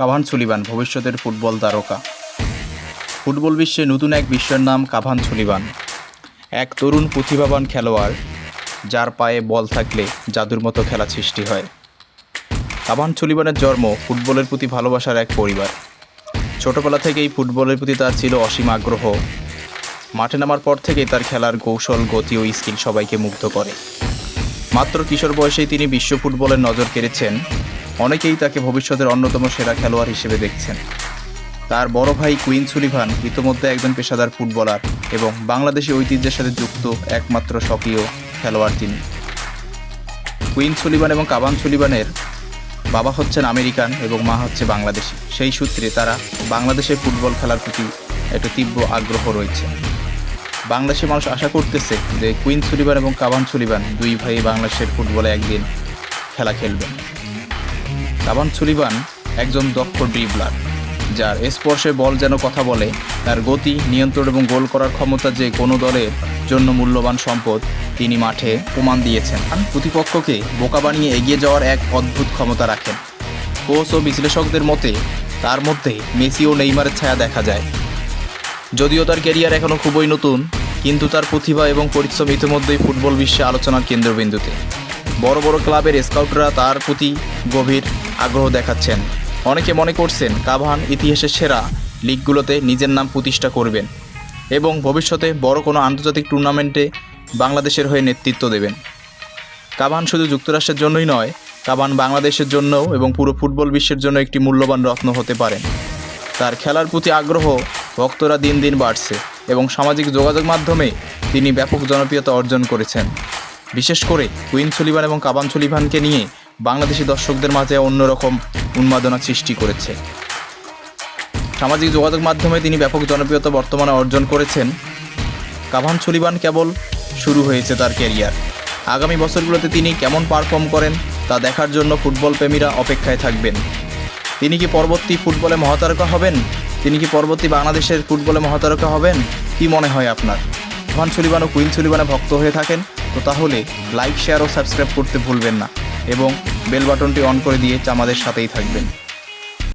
Cavan Sullivan ভবিষ্যতের football তারকা। Football বিশ্বে নতুন এক বিশ্বের নাম কাভান সুলিবান এক তরুণ প্রতিভাবান খেলোয়াড়, যার পায়ে বল থাকলে জাদুর মতো খেলা সৃষ্টি হয়। কাভান সুলিবানের জন্ম ফুটবলের প্রতি ভালোবাসার এক পরিবার। ছোটবেলা থেকেই ফুটবলের প্রতি তার ছিল অসীম আগ্রহ। মাঠে নামার পর থেকেই তার খেলার কৌশল, গতি ও স্কিল সবাইকে মুগ্ধ করে। মাত্র কিশোর বয়সেই তিনি বিশ্ব ফুটবলের নজর কেড়েছেন অনেকেই তাকে ভবিষ্যতের অন্যতম সেরা খেলোয়াড় হিসেবে দেখছেন। তার বড় ভাই কুইন সুলিভান ইতোমধ্যে একজন পেশাদার ফুটবলার এবং বাংলাদেশি ঐতিহ্যের সাথে যুক্ত একমাত্র সক্রিয় খেলোয়াড় তিনি। কুইন সুলিভান এবং কাবান সুলিভানের বাবা হচ্ছেন আমেরিকান এবং মা হচ্ছে বাংলাদেশি। সেই সূত্রে তারা বাংলাদেশের ফুটবল খেলার প্রতি একটা তীব্র আগ্রহ রয়েছে। বাংলাদেশের মানুষ আশা করতেছে যে কুইন সুলিভান এবং কাবান সুলিভান দুই ভাই বাংলাদেশের ফুটবলে একদিন খেলা খেলবেন। কাবান সুলিভান একজন দক্ষ ড্রিবলার, যার স্পর্শে বল যেন কথা বলে, তার গতি, নিয়ন্ত্রণ এবং গোল করার ক্ষমতা যে কোনো দলের জন্য মূল্যবান সম্পদ, তিনি মাঠে প্রমাণ দিয়েছেন। প্রতিপক্ষকে বোকা বানিয়ে এগিয়ে যাওয়ার এক অদ্ভুত ক্ষমতা রাখেন। কোচ ও বিশ্লেষকদের মতে, তার মধ্যে মেসি ও নেইমারের ছায়া দেখা যায়। যদিও তার ক্যারিয়ার এখনও খুবই নতুন, কিন্তু তার প্রতিভা এবং পরিশ্রম ইতিমধ্যেই ফুটবল বিশ্বে আলোচনার কেন্দ্রবিন্দুতে। বড় বড় ক্লাবের স্কাউটরা তার প্রতি গভীর আগ্রহ দেখাচ্ছেন। অনেকে মনে করছেন কাভান ইতিহাসের সেরা লিগগুলোতে নিজের নাম প্রতিষ্ঠা করবেন এবং ভবিষ্যতে বড় কোনো আন্তর্জাতিক টুর্নামেন্টে বাংলাদেশের হয়ে নেতৃত্ব দেবেন। কাভান শুধু যুক্তরাষ্ট্রের জন্যই নয়, কাভান বাংলাদেশের জন্যও এবং পুরো ফুটবল বিশ্বের জন্য একটি মূল্যবান রত্ন হতে পারেন। তার খেলার প্রতি আগ্রহ ভক্তরা দিন দিন বাড়ছে এবং সামাজিক যোগাযোগ মাধ্যমে তিনি ব্যাপক জনপ্রিয়তা অর্জন করেছেন। বিশেষ করে কুইন সুলিভান এবং কাবান সুলিভানকে নিয়ে বাংলাদেশি দর্শকদের মাঝে অন্যরকম উন্মাদনা সৃষ্টি করেছে। সামাজিক যোগাযোগ মাধ্যমে তিনি ব্যাপক জনপ্রিয়তা বর্তমানে অর্জন করেছেন। কাভান সুলিভান কেবল শুরু হয়েছে তার ক্যারিয়ার। আগামী বছরগুলোতে তিনি কেমন পারফর্ম করেন তা দেখার জন্য ফুটবল প্রেমীরা অপেক্ষায় থাকবেন। তিনি কি পরবর্তী ফুটবলে মহাতারকা হবেন? তিনি কি পরবর্তী বাংলাদেশের ফুটবলে মহাতারকা হবেন? কি মনে হয় আপনার? ভান সুলিবান ও কুইন সুলিবানে ভক্ত হয়ে থাকেন। তো তাহলে লাইক শেয়ার ও সাবস্ক্রাইব করতে ভুলবেন না। এবং বেল বাটনটি অন করে দিয়ে চামাদের সাথেই থাকবেন।